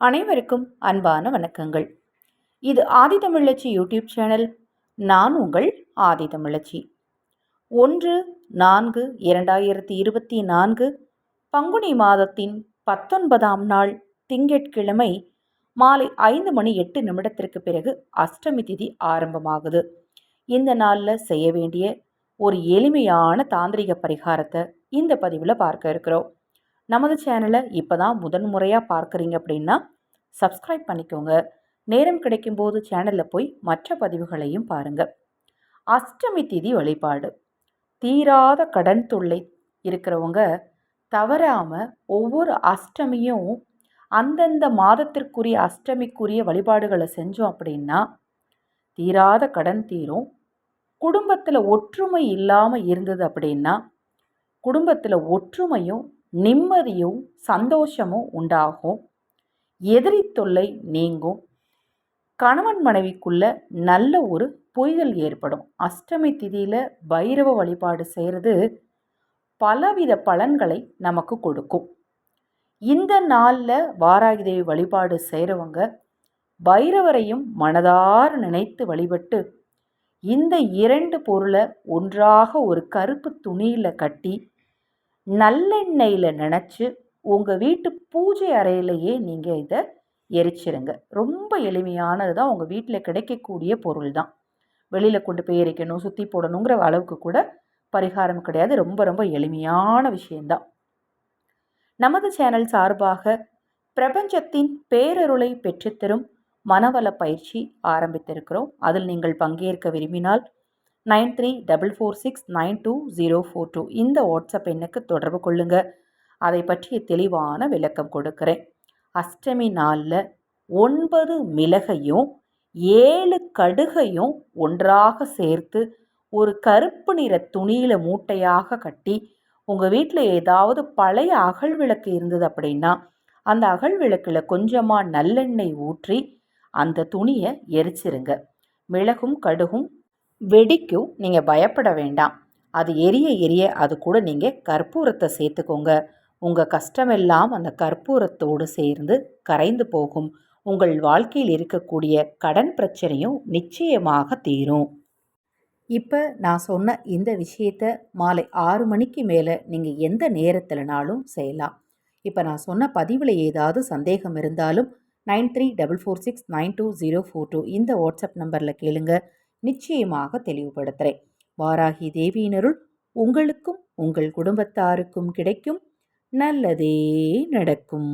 அனைவருக்கும் அன்பான வணக்கங்கள். இது ஆதிதமிழச்சி யூடியூப் சேனல். நான் உங்கள் ஆதிதமிழச்சி ஒன்று நான்கு இரண்டாயிரத்தி இருபத்தி நான்கு பங்குனி மாதத்தின் பத்தொன்பதாம் நாள் திங்கட்கிழமை மாலை ஐந்து மணி எட்டு நிமிடத்திற்கு பிறகு அஷ்டமி திதி ஆரம்பமாகுது. இந்த நாளில் செய்ய வேண்டிய ஒரு எளிமையான தாந்திரிக பரிகாரத்தை இந்த பதிவில் பார்க்க இருக்கிறோம். நமது சேனலை இப்போ தான் முதன் முறையாக பார்க்குறீங்க அப்படின்னா சப்ஸ்கிரைப் பண்ணிக்கோங்க. நேரம் கிடைக்கும்போது சேனலில் போய் மற்ற பதிவுகளையும் பாருங்கள் அஷ்டமி திதி வழிபாடு. தீராத கடன் தொல்லை இருக்கிறவங்க தவறாமல் ஒவ்வொரு அஷ்டமியும் அந்தந்த மாதத்திற்குரிய அஷ்டமிக்குரிய வழிபாடுகளை செஞ்சோம் அப்படின்னா தீராத கடன் தீரும். குடும்பத்தில் ஒற்றுமை இல்லாமல் இருந்தது அப்படின்னா குடும்பத்தில் ஒற்றுமையும் நிம்மதியும் சந்தோஷமும் உண்டாகும். எதிரி தொல்லை நீங்கும். கணவன் மனைவிக்குள்ள நல்ல ஒரு புரிதல் ஏற்படும். அஷ்டமி திதியில் பைரவ வழிபாடு செய்கிறது பலவித பலன்களை நமக்கு கொடுக்கும். இந்த நாளில் வாராகிதேவி வழிபாடு செய்கிறவங்க பைரவரையும் மனதார நினைத்து வழிபட்டு இந்த இரண்டு பொருளை ஒன்றாக ஒரு கருப்பு துணியில் கட்டி நல்லெண்ணெயில் நினச்சி உங்கள் வீட்டு பூஜை அறையிலேயே நீங்கள் இதை எரிச்சிருங்க. ரொம்ப எளிமையானது தான் உங்கள் வீட்டில் கிடைக்கக்கூடிய பொருள் தான் வெளியில் கொண்டு போய் எரிக்கணும் சுற்றி போடணுங்கிற அளவுக்கு கூட பரிகாரம் கிடையாது. ரொம்ப ரொம்ப எளிமையான விஷயந்தான் நமது சேனல் சார்பாக பிரபஞ்சத்தின் பேரருளை பெற்றுத்தரும் மனவள பயிற்சி ஆரம்பித்திருக்கிறோம். அதில் நீங்கள் பங்கேற்க விரும்பினால் nine three double four six nine two zero four two. இந்த வாட்ஸ்அப் எண்ணுக்கு தொடர்பு கொள்ளுங்கள் அதை பற்றிய தெளிவான விளக்கம் கொடுக்குறேன். அஷ்டமி நாளில் ஒன்பது மிளகையும் ஏழு கடுகையும் ஒன்றாக சேர்த்து ஒரு கருப்பு நிற துணியில் மூட்டையாக கட்டி உங்கள் வீட்டில் ஏதாவது பழைய அகல் விளக்கு இருந்தது அப்படின்னா அந்த அகல் விளக்கில் கொஞ்சமாக நல்லெண்ணெய் ஊற்றி அந்த துணியை எரிச்சிருங்க. மிளகும் கடுகும் வெடிக்கும் நீங்கள் பயப்பட வேண்டாம். அது எரிய எரிய அது கூட நீங்கள் கற்பூரத்தை சேர்த்துக்கோங்க. உங்கள் கஷ்டமெல்லாம் அந்த கற்பூரத்தோடு சேர்ந்து கரைந்து போகும். உங்கள் வாழ்க்கையில் இருக்கக்கூடிய கடன் பிரச்சனையும் நிச்சயமாக தீரும். இப்போ நான் சொன்ன இந்த விஷயத்த மாலை ஆறு மணிக்கு மேலே நீங்கள் எந்த நேரத்தில்னாலும் செய்யலாம். இப்போ நான் சொன்ன பதிவில் ஏதாவது சந்தேகம் இருந்தாலும் nine three double four six nine two zero four two இந்த வாட்ஸ்அப் நம்பரில் கேளுங்கள் நிச்சயமாக தெளிவுபடுத்துகிறேன் வாராகி தேவியினருள் உங்களுக்கும் உங்கள் குடும்பத்தாருக்கும் கிடைக்கும் நல்லதே நடக்கும்.